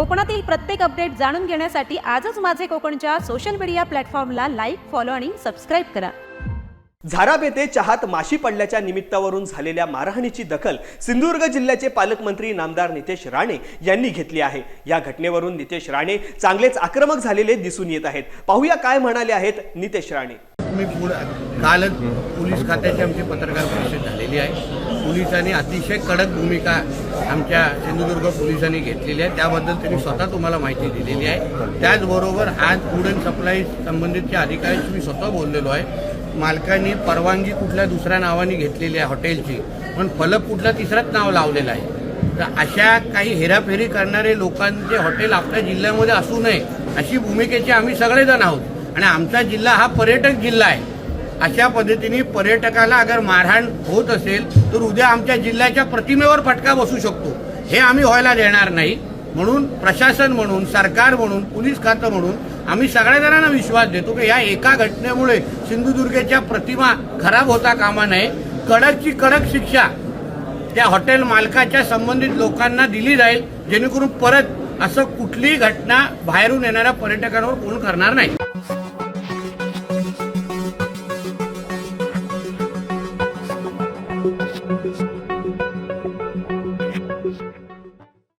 कोकणातील प्रत्येक अपडेट जाणून घेण्यासाठी आजच माझे कोकणच्या सोशल मीडिया प्लॅटफॉर्मला लाईक फॉलो आणि सबस्क्राईब करा. झाराप येथे चहात माशी पडल्याच्या निमित्तावरून झालेल्या मारहाणीची दखल सिंधुदुर्ग जिल्ह्याचे पालकमंत्री नामदार नितेश राणे यांनी घेतली आहे. या घटनेवरून नितेश राणे चांगलेच आक्रमक झालेले दिसून येत आहेत. पाहूया काय म्हणाले आहेत नितेश राणे. मी पुढ कालच पोलीस खात्याची आमची पत्रकार परिषद झालेली आहे. पोलिसांनी अतिशय कडक भूमिका आमच्या सिंधुदुर्ग पोलिसांनी घेतलेली आहे. त्याबद्दल त्यांनी स्वतः तुम्हाला माहिती दिलेली आहे. त्याचबरोबर आज फूड अँड सप्लाय संबंधितच्या अधिकाऱ्यांशी मी स्वतः बोललेलो आहे. मालकांनी परवानगी कुठल्या दुसऱ्या नावाने घेतलेली आहे हॉटेलची पण फलक कुठला तिसराच नाव लावलेलं आहे. तर अशा काही हेराफेरी करणारे लोकांचे हॉटेल आपल्या जिल्ह्यामध्ये असू नये अशी भूमिकेचे आम्ही सगळेजण आहोत. आणि आमचा जिल्हा हा पर्यटक जिल्हा आहे. अशा पद्धतीने पर्यटकाला अगर मारहाण होत असेल तर उद्या आमच्या जिल्ह्याच्या प्रतिमेवर फटका बसू शकतो. हे आम्ही व्हायला देणार नाही. म्हणून प्रशासन म्हणून सरकार म्हणून पोलीस खातं म्हणून आम्ही सगळ्या जणांना विश्वास देतो की या एका घटनेमुळे सिंधुदुर्गच्या प्रतिमा खराब होता कामा नये. कडकची कडक शिक्षा त्या हॉटेल मालकाच्या संबंधित लोकांना दिली जाईल जेणेकरून परत असं कुठलीही घटना बाहेरून येणाऱ्या पर्यटकांवर कोण करणार नाही.